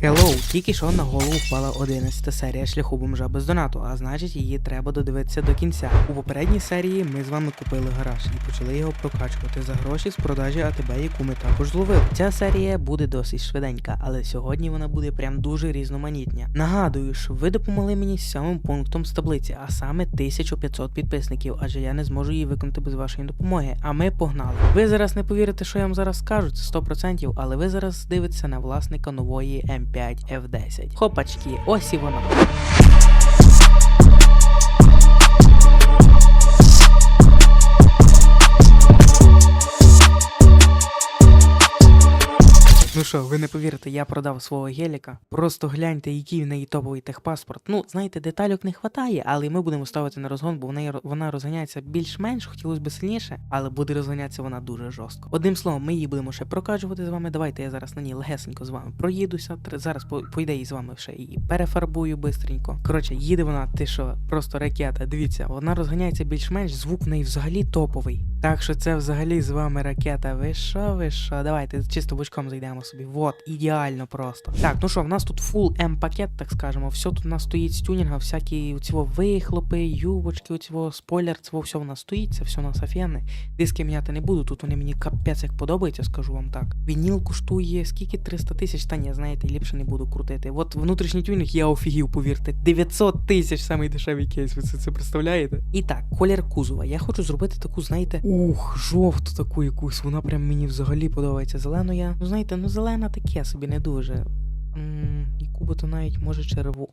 Келоу, тільки що на голову впала 11 серія шляху бомжа без донату, а значить її треба додивитися до кінця. У попередній серії ми з вами купили гараж і почали його прокачувати за гроші з продажі АТБ, яку ми також зловили. Ця серія буде досить швиденька, але сьогодні вона буде прям дуже різноманітня. Нагадую, що ви допомогли мені з сьомим пунктом з таблиці, а саме 1500 підписників, адже я не зможу її виконати без вашої допомоги. А ми погнали. Ви зараз не повірите, що я вам зараз скажу, це 100%, але ви зараз дивитеся на власника нової М5 F10. Хопачки, ось і вона. Що, ви не повірите, я продав свого геліка. Просто гляньте, який в неї топовий техпаспорт. Ну, знаєте, детальок не вистачає, але ми будемо ставити на розгон, бо в неї вона розганяється більш-менш, хотілося б сильніше, але буде розганятися вона дуже жорстко. Одним словом, ми її будемо ще прокачувати з вами. Давайте я зараз на ній легесенько з вами проїдуся. Зараз по, по з вами ще її перефарбую бистренько. Коротше, їде вона, ти що, просто ракета. Дивіться, вона розганяється більш-менш, звук в неї взагалі топовий. Так що це взагалі з вами ракета. Ви що, ви що? Давайте чисто бочком зайдемо собі. Вот, ідеально просто. Так, ну що, в нас тут фул М-пакет, так скажемо. Все тут у нас стоїть з тюнінга, всякі цього вихлопи, юбочки, цього спойлер, це все у нас стоїть, це все у нас офігенне. Диски міняти не буду, тут вони мені капець як подобаються, скажу вам так. Вініл коштує скільки 300 тисяч, та ні, знаєте, ліпше не буду крутити. От внутрішній тюнінг я офігів, повірте. 900 тисяч самий дешевий кейс, ви це, це представляєте? І так, колір кузова. Я хочу зробити таку, знаєте, ух, жовту таку якусь. Вона прям мені взагалі подобається. Зелену я. Ну знаєте, ну зелена таке собі не дуже. Яку би то навіть може черву.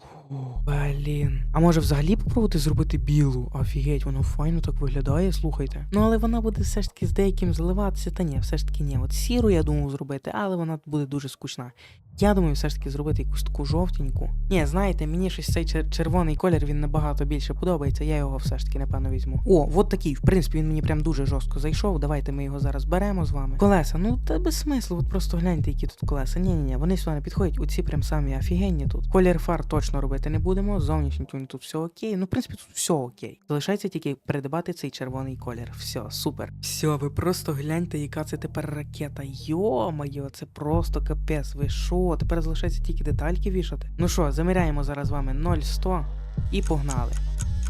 Блін. А може взагалі попробувати зробити білу? Офігеть, воно файно так виглядає, слухайте. Ну але вона буде все ж таки з деяким заливатися. Та ні, все ж таки ні. От сіру я думав зробити, але вона буде дуже скучна. Я думаю, все ж таки зробити якусь таку жовтеньку. Ні, знаєте, мені щось цей червоний колір він набагато більше подобається. Я його все ж таки напевно візьму. О, от такий. В принципі, він мені прям дуже жорстко зайшов. Давайте ми його зараз беремо з вами. Колеса, ну та без смислу, от просто гляньте, які тут колеса. Ні, ні, ні, вони сюди не підходять. Оці прям самі офігенні тут. Колір фар точно робити не будемо. Зовнішній тюнінг тут все окей. Ну, в принципі, тут все окей. Залишається тільки придбати цей червоний колір. Все, супер. Все, ви просто гляньте, яка це тепер ракета. Йо-моє, це просто капець. Ви що? Тепер залишається тільки детальки вішати. Ну що, заміряємо зараз з вами 0,100 і погнали.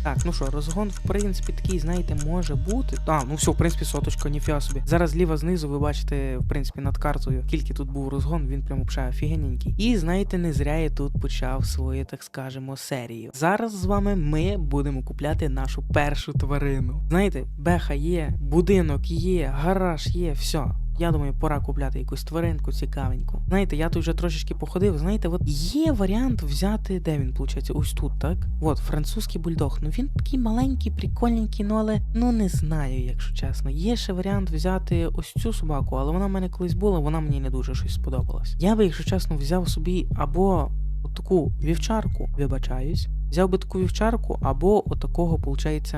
Так, ну що, розгон, в принципі, такий, знаєте, може бути. А, ну все, в принципі, соточка, ніфіга собі. Зараз зліва знизу ви бачите, в принципі, над картою, скільки тут був розгон, він прям взагалі офігенненький. І знаєте, не зря я тут почав свою, так скажемо, серію. Зараз з вами ми будемо купляти нашу першу тварину. Знаєте, беха є, будинок є, гараж є, все. Я думаю, пора купляти якусь тваринку цікавеньку. Знаєте, я тут вже трошечки походив. Знаєте, от є варіант взяти, де він виходить? Ось тут, так? От, французький бульдог. Ну він такий маленький, прикольненький, ну але ну не знаю, якщо чесно. Є ще варіант взяти ось цю собаку, але вона в мене колись була, вона мені не дуже щось сподобалась. Я би, якщо чесно, взяв собі або от таку вівчарку, вибачаюсь, взяв би таку вівчарку, або отакого, виходить,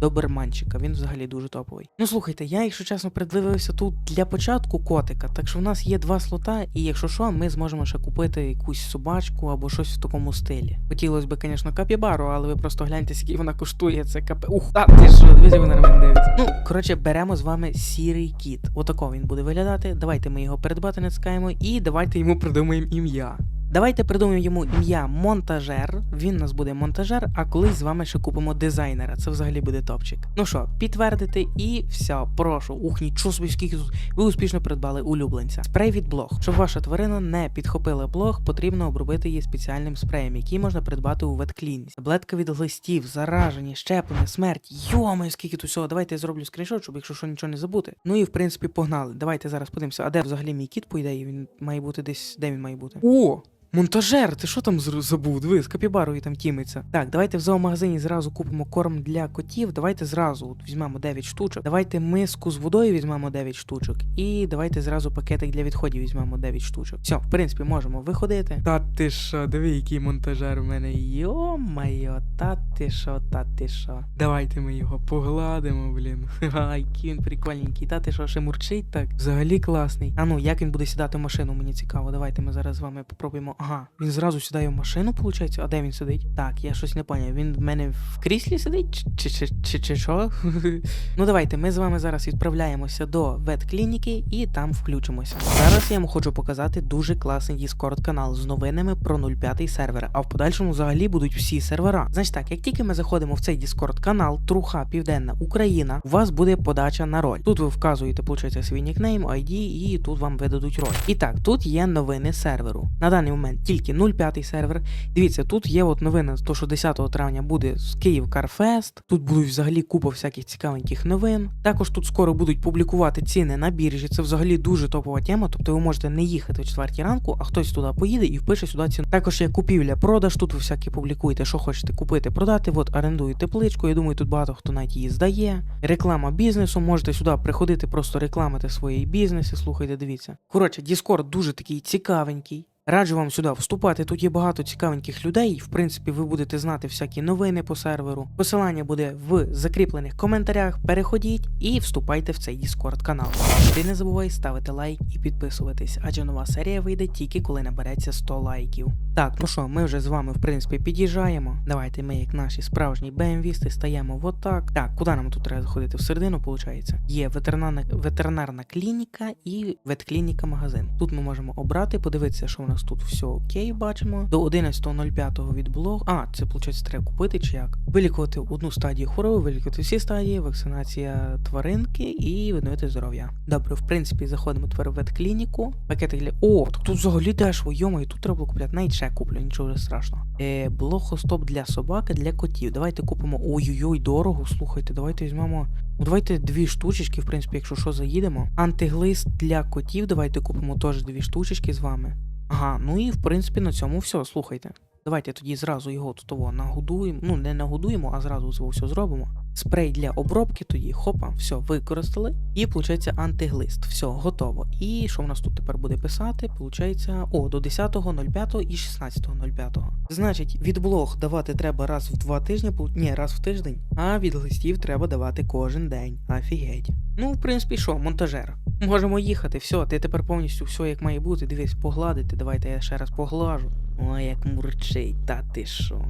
доберманчика. Він взагалі дуже топовий. Ну слухайте, я, якщо чесно, придивився тут для початку котика, так що в нас є два слота, і якщо що, ми зможемо ще купити якусь собачку або щось в такому стилі. Хотілося б, звісно, капібару, але ви просто гляньте, скільки вона коштує. Це капе. Ух, а ти що, дивіться, ви на мене дивиться. Ну, коротше, беремо з вами сірий кіт. Отако він буде виглядати. Давайте ми його передбати натискаємо і давайте йому придумаємо ім'я. Давайте придумаємо йому ім'я монтажер. Він у нас буде монтажер, а колись з вами ще купимо дизайнера. Це взагалі буде топчик. Ну що, підтвердити і все, прошу. Ух, нічого собі, скільки тут. Ви успішно придбали улюбленця. Спрей від блог. Щоб ваша тварина не підхопила блог, потрібно обробити її спеціальним спреєм, який можна придбати у ветклініці. Таблетка від глистів, зараження, щеплення, смерть. Йоми, скільки тут всього. Давайте я зроблю скріншот, щоб якщо що нічого не забути. Ну і в принципі погнали. Давайте зараз подивимося. А де взагалі мій кіт, по ідеї, він має бути десь. Де він має бути? О! Монтажер, ти що там забув? Диви, з капібарою там тімиться. Так, давайте в зоомагазині зразу купимо корм для котів. Давайте зразу от візьмемо 9 штучок. Давайте миску з водою візьмемо 9 штучок. І давайте зразу пакетик для відходів візьмемо 9 штучок. Все, в принципі, можемо виходити. Та ти що, диви, який монтажер у мене. Йо-майо, та ти що, та ти що. Давайте ми його погладимо, блін. Ай, який він прикольненький. Та ти що, ще мурчить так? Взагалі класний. А ну, як він буде сідати в машину, мені цікаво. Давайте ми зараз з вами попробуємо. Ага, він зразу сідає в машину, виходить? А де він сидить? Так, я щось не поняв. Він в мене в кріслі сидить? Чи чи, чи, чи що? ну давайте, ми з вами зараз відправляємося до ветклініки і там включимося. Зараз я вам хочу показати дуже класний Discord канал з новинами про 05 сервер, а в подальшому взагалі будуть всі сервера. Значить так, як тільки ми заходимо в цей Discord канал, Труха Південна Україна, у вас буде подача на роль. Тут ви вказуєте, получається, свій нікнейм, ID, і тут вам видадуть роль. І так, тут є новини серверу. На даний момент тільки 05 сервер. Дивіться, тут є от новина, то що 10 травня буде з Київ Карфест. Тут будуть взагалі купа всяких цікавеньких новин. Також тут скоро будуть публікувати ціни на біржі. Це взагалі дуже топова тема. Тобто ви можете не їхати о 4 ранку, а хтось туди поїде і впише сюди ціну. Також є купівля, продаж. Тут ви всякі публікуєте, що хочете купити, продати. От орендую тепличку. Я думаю, тут багато хто навіть її здає. Реклама бізнесу. Можете сюди приходити, просто рекламити свої бізнеси. Слухайте, дивіться. Коротше, Discord дуже такий цікавенький. Раджу вам сюди вступати. Тут є багато цікавеньких людей. В принципі, ви будете знати всякі новини по серверу. Посилання буде в закріплених коментарях. Переходіть і вступайте в цей Discord канал. Ти не забувай ставити лайк і підписуватись, адже нова серія вийде тільки коли набереться 100 лайків. Так, ну що, ми вже з вами в принципі під'їжджаємо. Давайте ми, як наші справжні БМВісти, стаємо вот так. Так, куди нам тут треба заходити? Всередину, виходить? Є ветеринарна, ветеринарна клініка і ветклініка магазин. Тут ми можемо обрати, подивитися, що у нас тут все окей, бачимо. До 11.05 від блог. А, це виходить, треба купити чи як? Вилікувати одну стадію хвороби, вилікувати всі стадії, вакцинація тваринки і відновити здоров'я. Добре, в принципі, заходимо тепер в ветклініку. Пакети для. О, так тут взагалі дешево, йома, і тут треба було купляти. Навіть ще куплю, нічого вже страшного. Е, блохостоп для собаки, для котів. Давайте купимо. Ой-ой-ой, дорого. Слухайте, давайте візьмемо. Ну, давайте дві штучечки, в принципі, якщо що, заїдемо. Антиглист для котів, давайте купимо теж дві штучечки з вами. Ага, ну і в принципі на цьому все, слухайте. Давайте тоді зразу його тут того нагодуємо. Ну, не нагодуємо, а зразу все зробимо. Спрей для обробки тоді, хопа, все, використали. І виходить антиглист. Все, готово. І що в нас тут тепер буде писати? Получається, о, до 10.05 і 16.05. Значить, від блог давати треба раз в два тижні, ні, раз в тиждень, а від листів треба давати кожен день. Офігеть. Ну, в принципі, що, монтажер. Можемо їхати, все, ти тепер повністю все як має бути. Дивись, погладити. Давайте я ще раз поглажу. Ой, як мурчить, та ти що?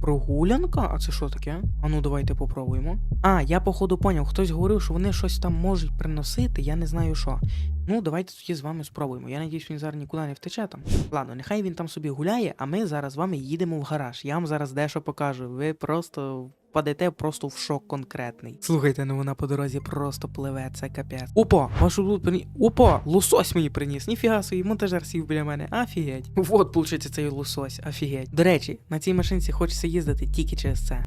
Прогулянка? А це що таке? А ну давайте попробуємо. А, я походу поняв, хтось говорив, що вони щось там можуть приносити, я не знаю що. Ну, давайте тоді з вами спробуємо. Я надіюсь, він зараз нікуди не втече там. Ладно, нехай він там собі гуляє, а ми зараз з вами їдемо в гараж. Я вам зараз дещо покажу. Ви просто впадете просто в шок конкретний. Слухайте, ну вона по дорозі просто пливе, це капець. Опа, вашу тут прині... Опа, лосось мені приніс. Ніфіга собі, монтажер сів біля мене. Афігеть. Вот, виходить, цей лосось, афігеть. До речі, на цій машинці хочеться їздити тільки через це.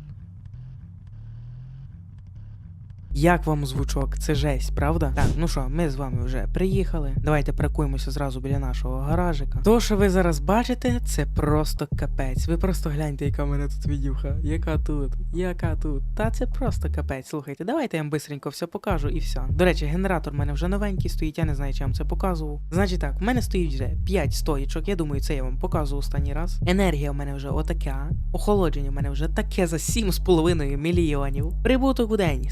Як вам звучок? Це жесть, правда? Так, ну що, ми з вами вже приїхали. Давайте паркуємося зразу біля нашого гаражика. То, що ви зараз бачите, це просто капець. Ви просто гляньте, яка в мене тут відюха. Яка тут, яка тут. Та це просто капець. Слухайте, давайте я вам бистренько все покажу і все. До речі, генератор в мене вже новенький стоїть, я не знаю, чи я вам це показував. Значить так, в мене стоїть вже 5 стоїчок. Я думаю, це я вам показував останній раз. Енергія в мене вже отака. Охолодження в мене вже таке за 7,5 мільйонів. Прибуток у день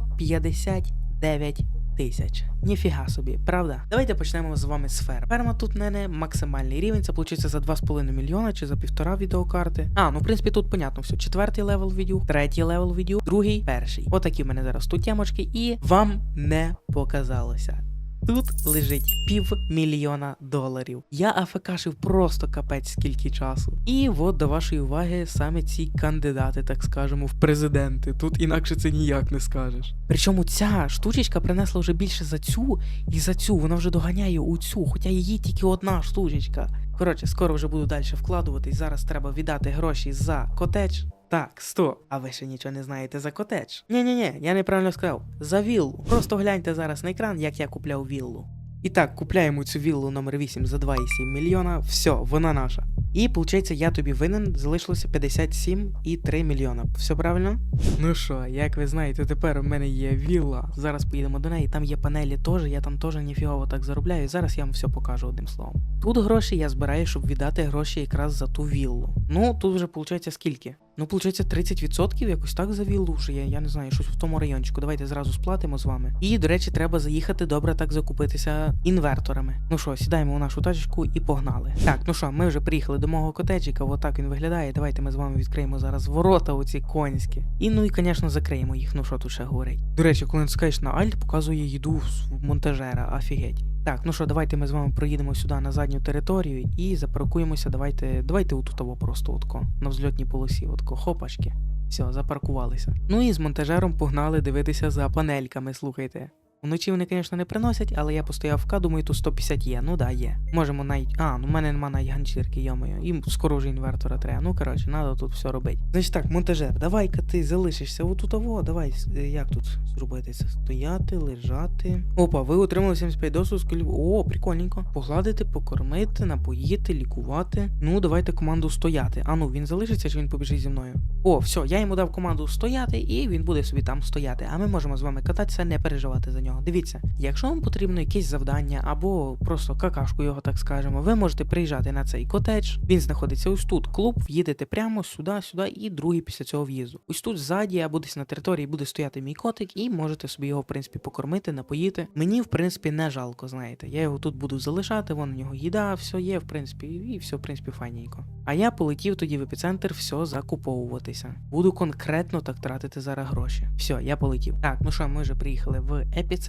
159 тисяч. Ніфіга собі, правда? Давайте почнемо з вами з ферм. Ферма тут не не максимальний рівень, це виходить за 2,5 мільйона чи за півтора відеокарти. А, ну в принципі тут понятно все. Четвертий левел відео, третій левел відео, другий, перший. Отакі в мене зараз тут темочки, і вам не показалося. Тут лежить півмільйона доларів. Я афекашив просто капець скільки часу. І от до вашої уваги саме ці кандидати, так скажемо, в президенти. Тут інакше це ніяк не скажеш. Причому ця штучечка принесла вже більше за цю і за цю. Вона вже доганяє у цю, хоча її тільки одна штучечка. Коротше, скоро вже буду далі вкладуватись. Зараз треба віддати гроші за котедж. Так, стоп. А ви ще нічого не знаєте за котедж? Ні, ні, ні, я неправильно сказав. За віллу. Просто гляньте зараз на екран, як я купляв віллу. І так, купляємо цю віллу номер 8 за 2,7 мільйона. Все, вона наша. І виходить, я тобі винен, залишилося 57,3 мільйона. Все правильно? Ну що, як ви знаєте, тепер у мене є вілла. Зараз поїдемо до неї, там є панелі теж, я там теж ніфігово так заробляю. Зараз я вам все покажу одним словом. Тут гроші я збираю, щоб віддати гроші якраз за ту віллу. Ну, тут вже виходить скільки? Ну, виходить, 30% якось так завіло вже. Я, я не знаю, щось в тому райончику. Давайте зразу сплатимо з вами. І, до речі, треба заїхати добре так закупитися інверторами. Ну що, сідаємо у нашу тачку і погнали. Так, ну що, ми вже приїхали до мого котеджика, отак він виглядає. Давайте ми з вами відкриємо зараз ворота оці конські. І ну і, звісно, закриємо їх. Ну що тут ще говорить. До речі, коли натискаєш на Alt, показує їду в монтажера. Офігеть. Так, ну що, давайте ми з вами проїдемо сюди на задню територію і запаркуємося. Давайте, давайте отутово просто отко, на взльотній полосі, отко, хопачки. Все, запаркувалися. Ну і з монтажером погнали дивитися за панельками, слухайте. Вночі вони, звісно, не приносять, але я постояв в К, думаю, тут 150 є. Ну да, є. Можемо навіть. А, ну в мене нема навіть ганчірки, йомою. Їм скоро вже інвертора треба. Ну коротше, треба тут все робити. Значить так, монтажер, давай-ка ти залишишся отут того. Давай, е, як тут зробити це? Стояти, лежати. Опа, ви отримали 75 досу колів. О, прикольненько. Погладити, покормити, напоїти, лікувати. Ну, давайте команду стояти. А ну, він залишиться чи він побіжить зі мною? О, все, я йому дав команду стояти, і він буде собі там стояти. А ми можемо з вами кататися, не переживати за нього. Дивіться, якщо вам потрібно якесь завдання або просто какашку його, так скажемо, ви можете приїжджати на цей котедж. Він знаходиться ось тут. Клуб, в'їдете прямо сюди, сюди, і другий після цього в'їзду. Ось тут ззаді або десь на території буде стояти мій котик, і можете собі його, в принципі, покормити, напоїти. Мені, в принципі, не жалко, знаєте. Я його тут буду залишати, вон у нього їда, все є, в принципі, і все, в принципі, файненько. А я полетів тоді в епіцентр все закуповуватися. Буду конкретно так тратити зараз гроші. Все, я полетів. Так, ну що, ми вже приїхали в епіцентр.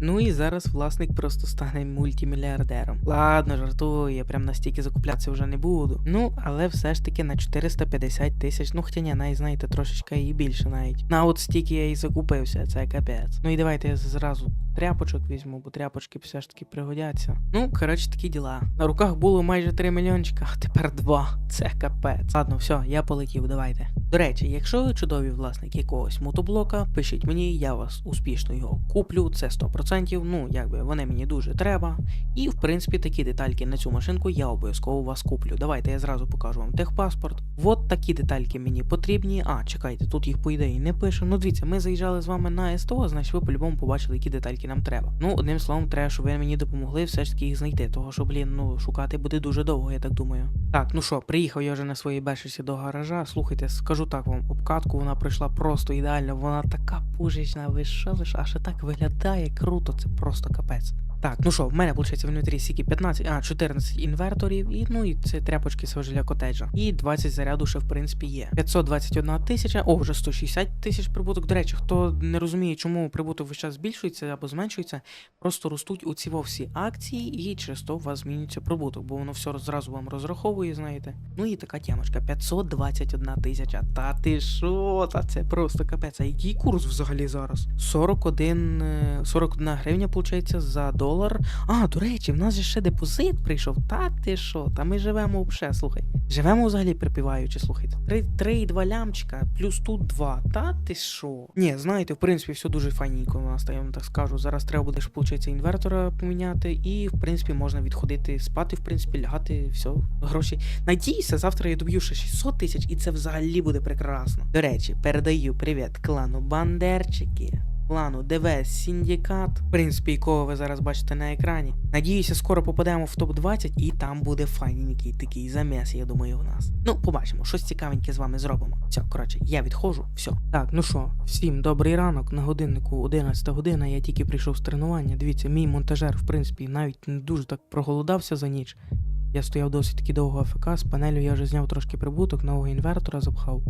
Ну і зараз власник просто стане мультимільярдером. Ладно, жартую, я прям настільки закуплятися вже не буду. Ну, але все ж таки на 450 тисяч. Ну, хоча ні, навіть знаєте, трошечки і більше навіть. На от стільки я і закупився, це капець. Ну і давайте я зразу тряпочок візьму, бо тряпочки все ж таки пригодяться. Ну, коротше, такі діла. На руках було майже 3 мільйончика, а тепер 2. Це капець. Ладно, все, я полетів, давайте. До речі, якщо ви чудовий власник якогось мотоблока, пишіть мені, я вас успішно його куплю, це 100%. Ну, якби вони мені дуже треба. І в принципі такі детальки на цю машинку я обов'язково вас куплю. Давайте я зразу покажу вам техпаспорт. От такі детальки мені потрібні. А, чекайте, тут їх по ідеї не пише. Ну дивіться, ми заїжджали з вами на СТО, значить ви по-любому побачили, які детальки нам треба. Ну, одним словом, треба, щоб ви мені допомогли все ж таки їх знайти. Того що, блін, ну шукати буде дуже довго, я так думаю. Так, ну що, приїхав я вже на своїй бешерсі до гаража. Слухайте, скажу так вам, обкатку вона пройшла просто ідеально. Вона така пужечна, ви що ви ж, аж так виглядає круто, це просто капець. Так, ну що, в мене виходить внутрі стільки 15, а 14 інверторів, і ну і це тряпочки свежеля котеджа. І 20 заряду ще в принципі є. 521 тисяча, о, вже 160 тисяч прибуток. До речі, хто не розуміє, чому прибуток весь час збільшується або зменшується, просто ростуть у ці всі акції, і через то у вас змінюється прибуток, бо воно все зразу вам розраховує, знаєте. Ну і така тямочка, 521 тисяча. Та ти що? Та це просто капець. А який курс взагалі зараз? 41, е, 41 гривня, виходить, за долар. А, до речі, в нас же ще депозит прийшов. Та ти що? Та ми живемо вже, слухай. Живемо взагалі припіваючи, слухайте. 3,2 лямчика, плюс тут 2. Та ти що? Ні, знаєте, в принципі, все дуже файненько у нас, я вам так скажу. Зараз треба буде ж, виходить, інвертора поміняти, і, в принципі, можна відходити спати, в принципі, лягати, все, гроші. Надіюся, завтра я доб'ю ще 600 тисяч, і це взагалі буде прекрасно. До речі, передаю привіт клану Бандерчики. Клану ДВ Сіндікат, в принципі, якого ви зараз бачите на екрані. Надіюся, скоро попадемо в топ-20 і там буде файненький такий замес, я думаю, у нас. Ну, побачимо, щось цікавеньке з вами зробимо. Все, коротше, я відходжу, все. Так, ну що, всім добрий ранок. На годиннику 11 година. Я тільки прийшов з тренування. Дивіться, мій монтажер, в принципі, навіть не дуже так проголодався за ніч. Я стояв досить таки довго АФК, з панелю я вже зняв трошки прибуток, нового інвертора запхав.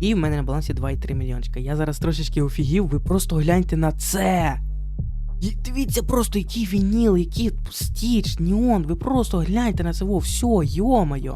І в мене на балансі 2,3 мільйончика. Я зараз трошечки офігів, ви просто гляньте на це. І Дивіться просто, який вініл, який стіч, неон, ви просто гляньте на це, во, все, йо-моє.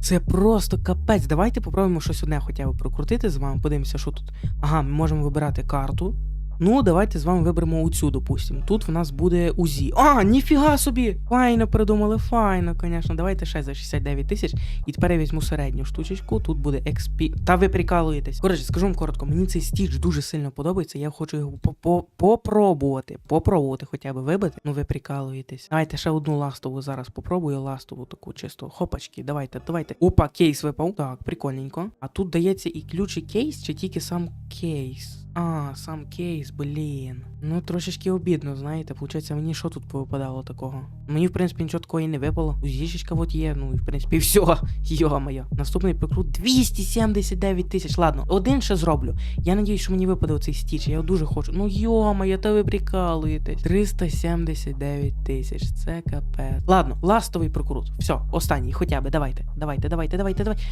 Це просто капець. Давайте попробуємо щось одне хоча б прокрутити з вами. Подивимося, що тут. Ага, ми можемо вибирати карту. Ну, давайте з вами виберемо оцю, допустимо. Тут в нас буде УЗІ. А, ніфіга собі! Файно придумали, файно, звісно. Давайте ще за 69 тисяч. І тепер я візьму середню штучечку. Тут буде XP. Та ви прикалуєтесь. Коротше, скажу вам коротко, мені цей стіч дуже сильно подобається. Я хочу його по- попробувати. Попробувати хоча б вибити. Ну ви прикалуєтесь. Давайте ще одну ластову зараз попробую. Ластову таку чисто. Хопачки, давайте, давайте. Опа, кейс випав. Так, прикольненько. А тут дається і ключ, і кейс, чи тільки сам кейс? А, сам кейс блін. Ну, трошечки обідно, знаєте. Получається, мені що тут повипадало такого? Мені, в принципі, нічого такого і не випало. Узішечка от є, ну і в принципі все. Йо-моє. Наступний прикрут 279 тисяч. Ладно, один ще зроблю. Я надіюсь, що мені випаде оцей стіч. Я дуже хочу. Ну йо-моє, та ви прикалуєтесь. 379 тисяч. Це капець. Ладно, ластовий прокрут. Все, останній, хоча б. Давайте. Давайте, давайте, давайте, давайте.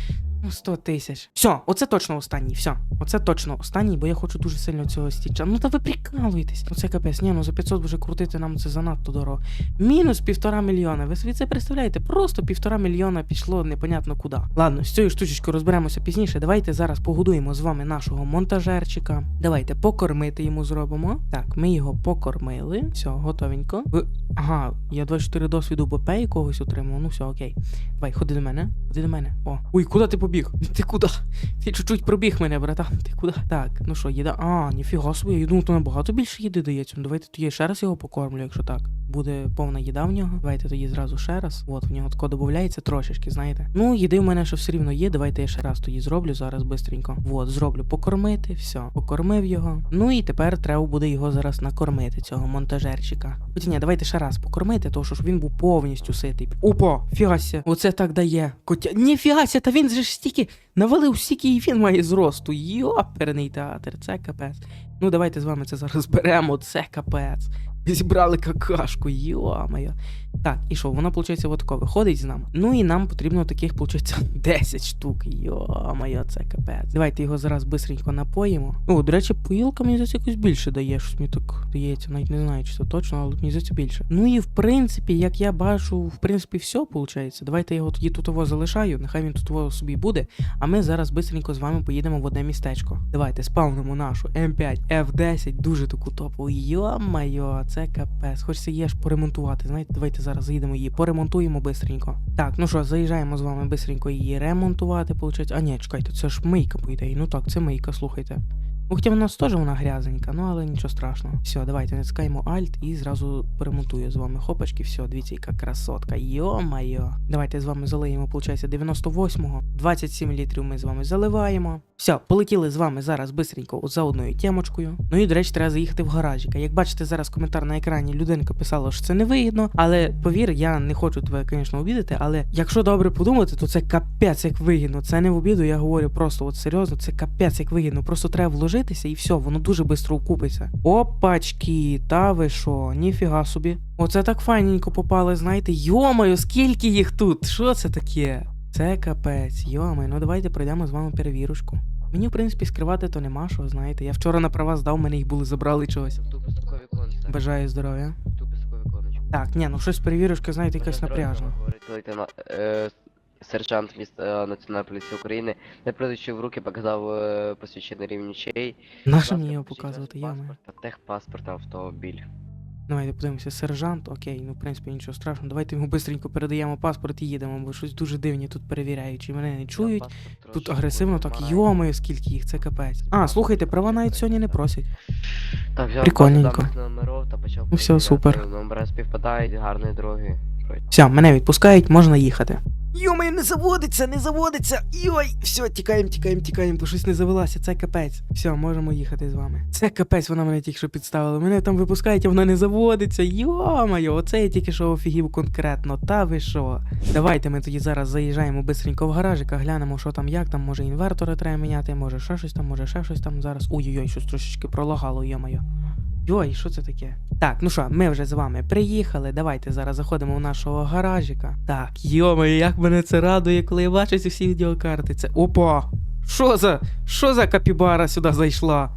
Ну, 100 тисяч. Все, оце точно останній. Все, оце точно останній, бо я хочу дуже сильно цього стіча. Ну та ви прикалуєтесь. Оце капець. Ні, ну за 500 вже крутити нам це занадто дорого. Мінус півтора мільйона. Ви собі це представляєте? Просто півтора мільйона пішло непонятно куди. Ладно, з цією штучечкою розберемося пізніше. Давайте зараз погодуємо з вами нашого монтажерчика. Давайте покормити йому зробимо. Так, ми його покормили. Все, готовенько. Ви... Ага, я 24 досвіду БП якогось отримав. Ну все, окей. Давай, ходи до мене. Ходи до мене. О. Ой, куди ти побіг? Ти куди? Ти чуть-чуть пробіг мене, братан. Ти куди? Так, ну що, їда. А, ніфіга собі, я думав, то набагато більше їди дається. Ну давайте тоді я ще раз його покормлю, якщо так. Буде повна їда в нього. Давайте тоді зразу ще раз. От, в нього тако додається трошечки, знаєте. Ну, їди в мене ще все рівно є. Давайте я ще раз тоді зроблю зараз бистренько. От, зроблю покормити, все. Покормив його. Ну і тепер треба буде його зараз накормити, цього монтажерчика. Хоча ні, давайте ще раз покормити, тому що ж він був повністю ситий. Опа, фігася. Оце так дає. Котя. Ніфігася, та він же ж стільки навалив стільки і він має зросту. Йоперний театр, це капець. Ну давайте з вами це зараз беремо, це капець. Зібрали какашку, йо-моє. Так, і що, воно, виходить, отако виходить з нами. Ну і нам потрібно таких, виходить, 10 штук. Йо-моє, це капець. Давайте його зараз бистренько напоїмо. О, до речі, поїлка мені здається якось більше дає, щось мені так здається, навіть не знаю, чи це точно, але мені здається більше. Ну і в принципі, як я бачу, в принципі, все виходить. Давайте я його тоді тут його залишаю, нехай він тут його собі буде. А ми зараз бистренько з вами поїдемо в одне містечко. Давайте спавнимо нашу М5 F10, дуже таку топову. Йо-майо, це капець. Хочеться її аж поремонтувати. Знаєте, давайте зараз заїдемо її, поремонтуємо бистренько. Так, ну що, заїжджаємо з вами бистренько її ремонтувати, виходить. А ні, чекайте, це ж мийка, по ідеї. Ну так, це мийка, слухайте. Хоча в нас теж вона грязенька, ну але нічого страшного. Все, давайте натискаємо Alt і зразу поремонтую з вами хопочки. Все, дивіться, яка красотка. Йо-майо. Давайте з вами залиємо, виходить, 98-го. 27 літрів ми з вами заливаємо. Все, полетіли з вами зараз бистренько за одною темочкою. Ну і, до речі, треба заїхати в гаражик. Як бачите, зараз коментар на екрані людинка писала, що це не вигідно. Але повір, я не хочу тебе, звісно, обідати. Але якщо добре подумати, то це капець як вигідно. Це не в обіду, я говорю просто от серйозно, це капець як вигідно. Просто треба вложитися і все, воно дуже швидко окупиться. Опачки, та ви що, ніфіга собі. Оце так файненько попали, знаєте. Йомаю, скільки їх тут? Що це таке? Це капець, йомай, ну давайте пройдемо з вами перевірочку. Мені, в принципі, скривати то нема що, знаєте. Я вчора на права здав, мене їх були забрали чогось. Бажаю здоров'я. Так, ні, ну щось перевірочка, знаєте, якась напряжна. Е, сержант міста Національної поліції України, не придачи в руки, показав е, посвідчений рівень очей. Нащо мені його показувати, ями? техпаспорт автомобіль. Давайте подивимося, сержант, окей, ну в принципі нічого страшного. Давайте йому бистренько передаємо паспорт і їдемо, бо щось дуже дивні тут перевіряють, чи мене не чують. Тут агресивно так, йомою, йомаю, скільки їх, це капець. А, слухайте, права навіть сьогодні не просять. Так, взяв Прикольненько. базу та почав Ну, все, супер. Номери співпадають, гарної дороги. Все, мене відпускають, можна їхати. Йомаю, не заводиться, не заводиться. Йой, все, тікаємо, тікаємо, тікаємо, бо щось не завелася, це капець. Все, можемо їхати з вами. Це капець, вона мене тільки що підставила. Мене там випускають, а вона не заводиться. Йомаю, оце я тільки що офігів конкретно. Та ви що? Давайте ми тоді зараз заїжджаємо бистренько в гаражик, а глянемо, що там, як там, може інвертори треба міняти, може ще щось там, може ще щось там зараз. Ой-ой-ой, щось трошечки пролагало, йомаю. Йой, що це таке? Так, ну що, ми вже з вами приїхали. Давайте зараз заходимо в нашого гаражика. Так, йомаю, як мене це радує, коли я бачу ці всі відеокарти. Це. Опа! Що за. Що за капібара сюди зайшла?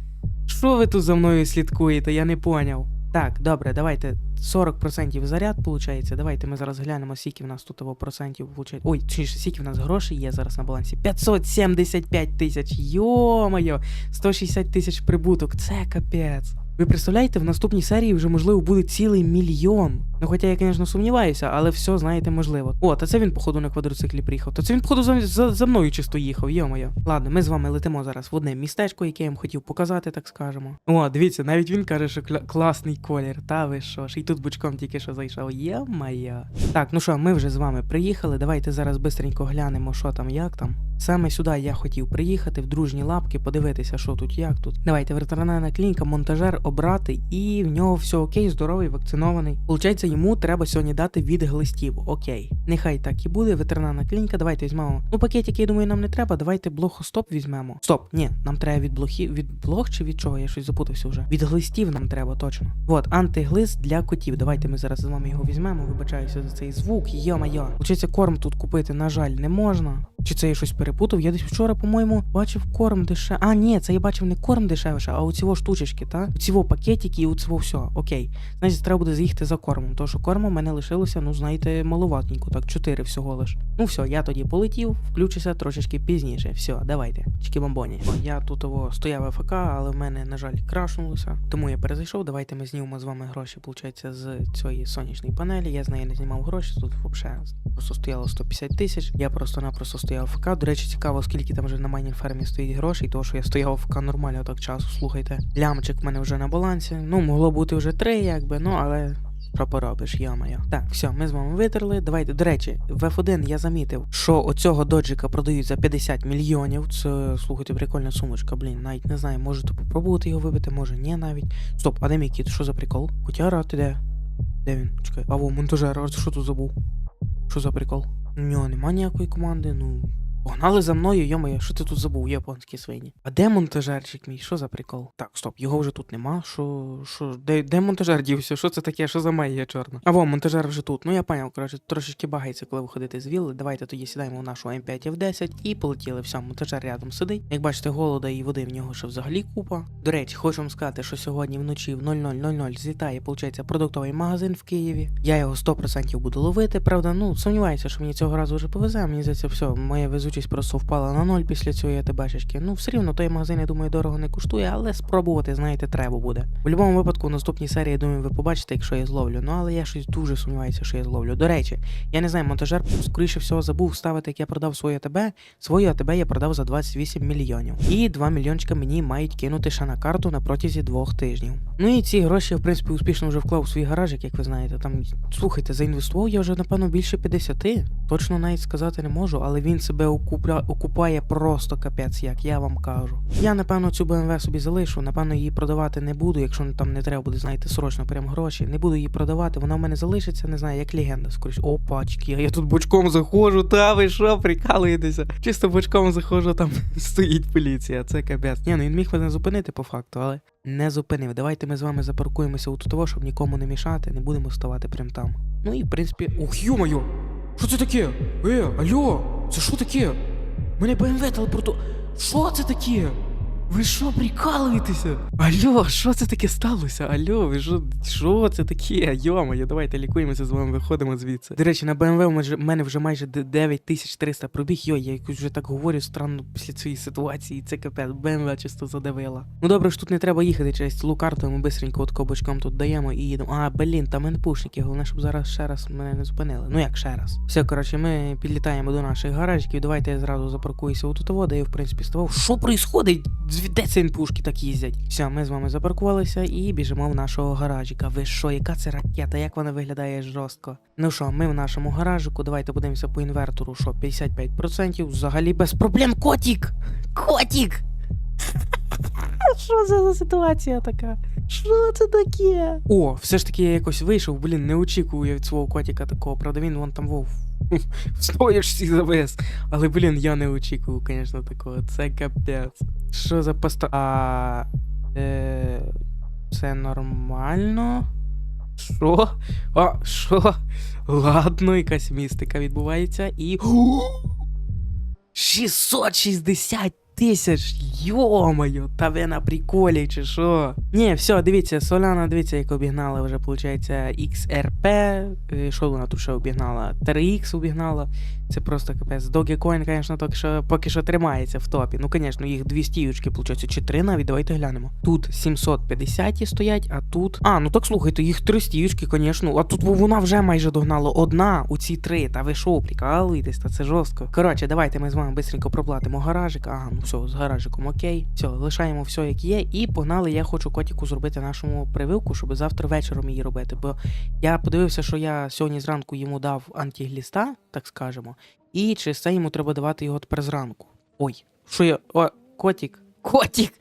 Що ви тут за мною слідкуєте? Я не поняв. Так, добре, давайте 40% заряд виходить. Давайте ми зараз глянемо, скільки в нас тут того процентів виходить. Ой, чи скільки в нас грошей є зараз на балансі? 575 тисяч. Йо-моє, 160 тисяч прибуток. Це капець. Ви представляєте, в наступній серії вже можливо буде цілий мільйон. Ну хоча я, звісно, сумніваюся, але все, знаєте, можливо. О, та це він, походу, на квадроциклі приїхав. Та це він, походу, за, за, за мною чисто їхав, йо-моє. Ладно, ми з вами летимо зараз в одне містечко, яке я вам хотів показати, так скажемо. О, дивіться, навіть він каже, що кля- класний колір. Та ви що ж, і тут бочком тільки що зайшов. Йо-моє. Так, ну що, ми вже з вами приїхали. Давайте зараз бистренько глянемо, що там, як там. Саме сюди я хотів приїхати в дружні лапки, подивитися, що тут, як тут. Давайте ветеринарна клініка, монтажер обрати, і в нього все окей, здоровий, вакцинований. Получається, йому треба сьогодні дати від глистів. Окей. Нехай так і буде. Ветеринарна клініка, давайте візьмемо. Ну, пакетики, я думаю, нам не треба. Давайте блохостоп візьмемо. Стоп, ні, нам треба від блохів. Від блох чи від чого? Я щось запутався вже. Від глистів нам треба точно. От, антиглист для котів. Давайте ми зараз з вами його візьмемо. Вибачаюся за цей звук. Йо-майо. Получається, корм тут купити, на жаль, не можна. Чи це я щось перепутав? Я десь вчора, по-моєму, бачив корм дешевше. А, ні, це я бачив не корм дешевше, а оціво штучечки, та? Оціво пакетики і оціво все. Окей. Значить, треба буде заїхати за кормом. Тому що корму в мене лишилося, ну знаєте, маловатненько, так, 4 всього лиш. Ну все, я тоді полетів, включуся трошечки пізніше. Все, давайте. Чики бомбоні. Я тут того стояв АФК, але в мене, на жаль, крашнулося. Тому я перезайшов. Давайте ми знімемо з вами гроші, виходить, з цієї сонячної панелі. Я з неї не знімав гроші. Тут взагалі просто стояло 150 тисяч. Я просто-напросто стояв АФК. До речі, цікаво, скільки там вже на майнінг фермі стоїть грошей, тому що я стояв АФК нормально так часу. Слухайте. Лямчик в мене вже на балансі. Ну, могло бути вже три, якби, ну але. Що поробиш, йо-моє. Так, все, ми з вами витерли. Давайте, до речі, в F1 я замітив, що оцього доджика продають за 50 мільйонів. Це, слухайте, прикольна сумочка, блін, навіть не знаю, можете попробувати його вибити, може ні навіть. Стоп, а де мій кіт? Що за прикол? Котяра, ти де? Де він? Чекай. А во, монтажер, що тут забув? Що за прикол? У нього нема ніякої команди, ну. Погнали за мною, йомає, що ти тут забув, японські свині. А де монтажерчик мій? Що за прикол? Так, стоп, його вже тут нема. Що. що. Де, де монтажер дівся? Що це таке? Що за магія чорна? А во, монтажер вже тут. Ну я поняв, коротше, трошечки багається, коли виходити з вілли. Давайте тоді сідаємо в нашу М5 F10 і полетіли. Все, монтажер рядом сидить. Як бачите, голода і води в нього ще взагалі купа. До речі, хочу вам сказати, що сьогодні вночі в 00.00 злітає, виходить, продуктовий магазин в Києві. Я його 100% буду ловити. Правда, ну сумніваюся, що мені цього разу вже повезе. Мені здається, все, моя везучість просто впала на ноль після цієї ТБшечки. Ну, все рівно той магазин, я думаю, дорого не коштує, але спробувати, знаєте, треба буде. В будь-якому випадку, в наступній серії, я думаю, ви побачите, якщо я зловлю. Ну, але я щось дуже сумніваюся, що я зловлю. До речі, я не знаю, монтажер, скоріше всього, забув ставити, як я продав свою АТБ. Свою АТБ я продав за 28 мільйонів. І 2 мільйончика мені мають кинути ще на карту на протязі двох тижнів. Ну і ці гроші, в принципі, успішно вже вклав у свій гаражик, як ви знаєте. Там, слухайте, заінвестував я вже, напевно, більше 50. Точно навіть сказати не можу, але він себе окупає просто капець, як я вам кажу. Я, напевно, цю BMW собі залишу, напевно, її продавати не буду, якщо там не треба буде, знаєте, срочно прям гроші. Не буду її продавати, вона в мене залишиться, не знаю, як легенда. Скоріше. Опачки, а я тут бочком заходжу, та ви що, прикалуєтеся? Чисто бочком заходжу, там стоїть поліція, це капець. Ні, ну він міг мене зупинити по факту, але не зупинив. Давайте ми з вами запаркуємося у того, щоб нікому не мішати, не будемо ставати прям там. Ну і в принципі. Ох, йо-моє! Що це таке? Е, алло, це що таке? Мене БМВ телепорту. Що це таке? Ви що, прикалуєтеся? Алло, що це таке сталося? Алло, ви що, що це таке? Йомає, давайте лікуємося з вами, виходимо звідси. До речі, на БМВ в мене вже майже 9300 пробіг. Йой, я якось вже так говорю странно після цієї ситуації. Це капець, БМВ чисто задавила. Ну добре ж тут не треба їхати через цілу карту, ми бистренько от кобочком тут даємо і їдемо. А, блін, там НПУшники, головне, щоб зараз ще раз мене не зупинили. Ну як ще раз. Все, коротше, ми підлітаємо до наших гаражиків. Давайте я зразу запаркуюся у тут вода, я в принципі ставав. Що происходить? Де це НПУшки так їздять? Все, ми з вами запаркувалися і біжимо в нашого гаражика. Ви що, яка це ракета? Як вона виглядає жорстко? Ну що, ми в нашому гаражику, давайте подивимося по інвертору, що 55%, взагалі без проблем. Котік! Котік! Що це за ситуація така? Що це таке? О, все ж таки я якось вийшов, блін, не очікую я від свого котика такого. Правда, він вон там вов. Стоїш всі завес. Але, блін, я не очікував, звісно, такого. Це капець. Що за поста. А. Е, це нормально? Що? А, що? Ладно, якась містика відбувається і. 660 тисяч! Йо-моє, та ви на приколі, чи що? Ні, все, дивіться, Соляна, дивіться, як обігнала вже, виходить, XRP. Е, Що вона тут ще обігнала? 3X обігнала. Це просто капець. Dogecoin, звісно, що, поки що тримається в топі. Ну, звісно, їх дві стіючки, виходить, чи три навіть, давайте глянемо. Тут 750 стоять, а тут. А, ну так слухайте, їх три стіючки, звісно. А тут вона вже майже догнала одна у ці три. Та ви що, прикалуєтесь, та це жорстко. Коротше, давайте ми з вами швидко проплатимо гаражик. Ага, ну все, з гаражиком окей. Все, лишаємо все, як є, і погнали. Я хочу котіку зробити нашому прививку, щоб завтра вечором її робити. Бо я подивився, що я сьогодні зранку йому дав антигліста, так скажемо. І через це йому треба давати його тепер зранку. Ой, що я. О, котік. Котік!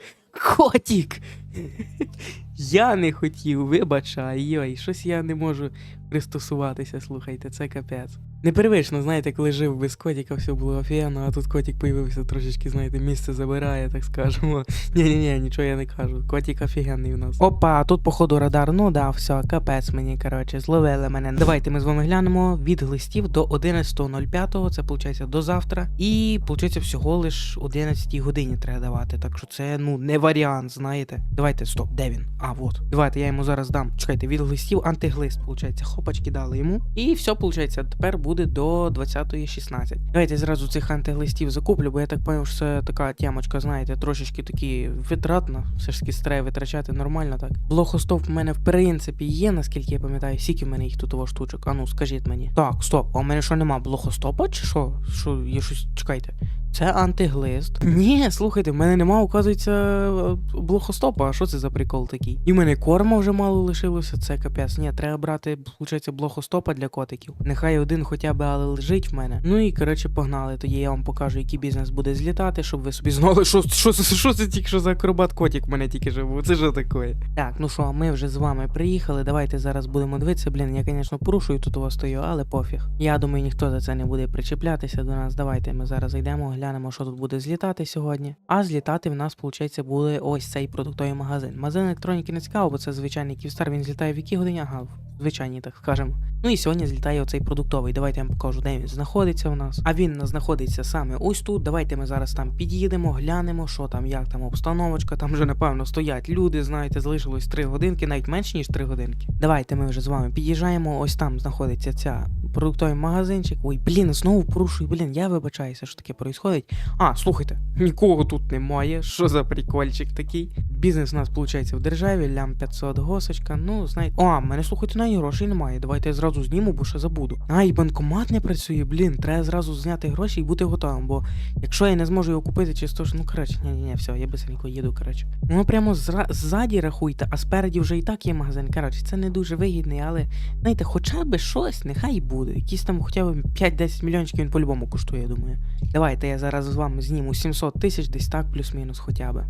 Котік! Я не хотів, вибачай, йой, щось я не можу пристосуватися, слухайте, це капець. Непривично, знаєте, коли жив без котика, все було офігенно, а тут котик появився трошечки, знаєте, місце забирає, так скажемо. Ні-ні-ні, нічого я не кажу. Котик офігенний у нас. Опа, тут походу радар. Ну да, все, капець мені, коротше, зловили мене. Давайте ми з вами глянемо від глистів до 11.05, це виходить до завтра. І виходить всього лиш 11 годині треба давати. Так що це ну не варіант, знаєте. Давайте, стоп, де він? А, вот. Давайте я йому зараз дам. Чекайте, від глистів антиглист, виходить. Хопачки дали йому. І все, виходить, тепер буде до 20.16. Давайте зразу цих антиглистів закуплю, бо я так пам'ятаю, що це така тямочка, знаєте, трошечки такі витратна. Все ж таки треба витрачати нормально так. Блохостоп в мене в принципі є, наскільки я пам'ятаю, скільки в мене їх тут того штучок. А ну скажіть мені. Так, стоп, а у мене що нема блохостопа чи що? Що є щось. Чекайте. Це антиглист. Ні, слухайте, в мене нема, оказується, блохостопа. А що це за прикол такий? І в мене корма вже мало лишилося, це капець. Ні, треба брати, виходить, блохостопа для котиків. Нехай один хоча б але лежить в мене. Ну і коротше, погнали. Тоді я вам покажу, який бізнес буде злітати, щоб ви собі знали, що, що, що, що це тільки що за акробат котик в мене тільки живу. Це що таке? Так, ну що, ми вже з вами приїхали. Давайте зараз будемо дивитися. Блін, я, звісно, порушую тут у вас стою, але пофіг. Я думаю, ніхто за це не буде причеплятися до нас. Давайте ми зараз зайдемо, глянемо, що тут буде злітати сьогодні. А злітати в нас, виходить, буде ось цей продуктовий магазин. Магазин електроніки не цікаво, бо це звичайний Київстар, він злітає в якій годині? Ага, в звичайній, так скажемо. Ну і сьогодні злітає оцей продуктовий. Давайте я вам покажу, де він знаходиться у нас. А він знаходиться саме ось тут. Давайте ми зараз там під'їдемо, глянемо, що там, як там обстановочка. Там вже напевно стоять люди. Знаєте, залишилось 3 годинки, навіть менше ніж 3 годинки. Давайте ми вже з вами під'їжджаємо. Ось там знаходиться ця продуктовий магазинчик. Ой, блін, знову порушую. Блін, я вибачаюся, що таке происходить. А, слухайте, нікого тут немає. Що за прикольчик такий? Бізнес у нас виходить в державі, лям 500 госочка. Ну, знаєте. А, мене слухайте, навіть грошей немає. Давайте я зразу зніму, бо ще забуду. А, і банкомат не працює, блін, треба зразу зняти гроші і бути готовим. Бо якщо я не зможу його купити, чи то ж, ну коротше, ні, ні, ні, все, я бисенько їду, коротше. Ну прямо зра- ззаді рахуйте, а спереді вже і так є магазин. Коротше, це не дуже вигідний, але знаєте, хоча б щось, нехай буде. Якісь там хоча б 5-10 мільйончиків він по-любому коштує, я думаю. Давайте я зараз з вами зніму 700 тисяч, десь так, плюс-мінус хоча б.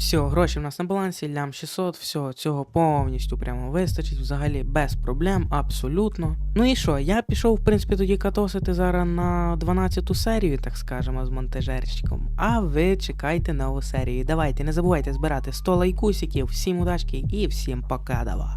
Все, гроші в нас на балансі, лям 600, все, цього повністю прямо вистачить, взагалі без проблем, абсолютно. Ну і що, я пішов, в принципі, тоді катосити зараз на 12-ту серію, так скажемо, з монтажерчиком. А ви чекайте нову серію. Давайте, не забувайте збирати 100 лайкусиків, всім удачки і всім пока, давай.